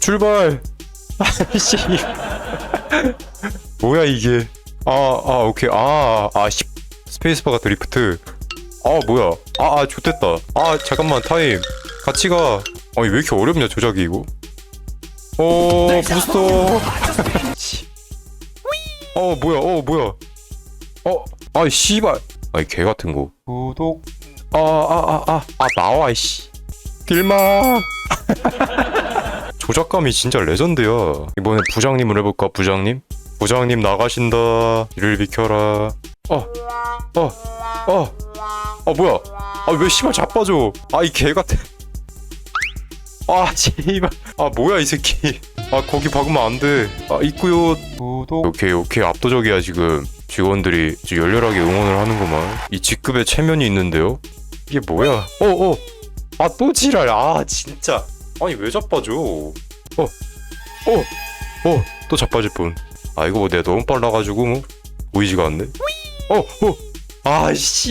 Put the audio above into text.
출발. 아씨. 뭐야 이게? 아아 오케이. 아아 스페이스바가 드리프트. 아 뭐야. 아, 아 좋됐다. 아 잠깐만 타임. 같이 가. 아니 왜 이렇게 어렵냐 조작이 이거? 어 부스터. 씨. 어 뭐야. 어 뭐야. 어아 씨발. 아이 개 같은 거. 구독. 아아아 아. 아 나와 이씨 길막. 조작감이 진짜 레전드야. 이번엔 부장님을 해볼까 부장님? 부장님 나가신다. 이를 비켜라. 어어어어 아 뭐야? 아왜 씨발 자빠져? 아 이 개 같아. 아 제발. 아 뭐야 이 새끼. 아 거기 박으면 안돼아 있구요. 구독. 오케이 오케이. 압도적이야 지금. 직원들이 열렬하게 응원을 하는구만. 이 직급에 체면이 있는데요? 이게 뭐야? 어어 아 또 지랄. 아 진짜. 아니 왜 자빠져? 어어어또 자빠질 뿐아 이거 뭐 내가 너무 빨라가지고 뭐 보이지가 않네. 어어. 아씨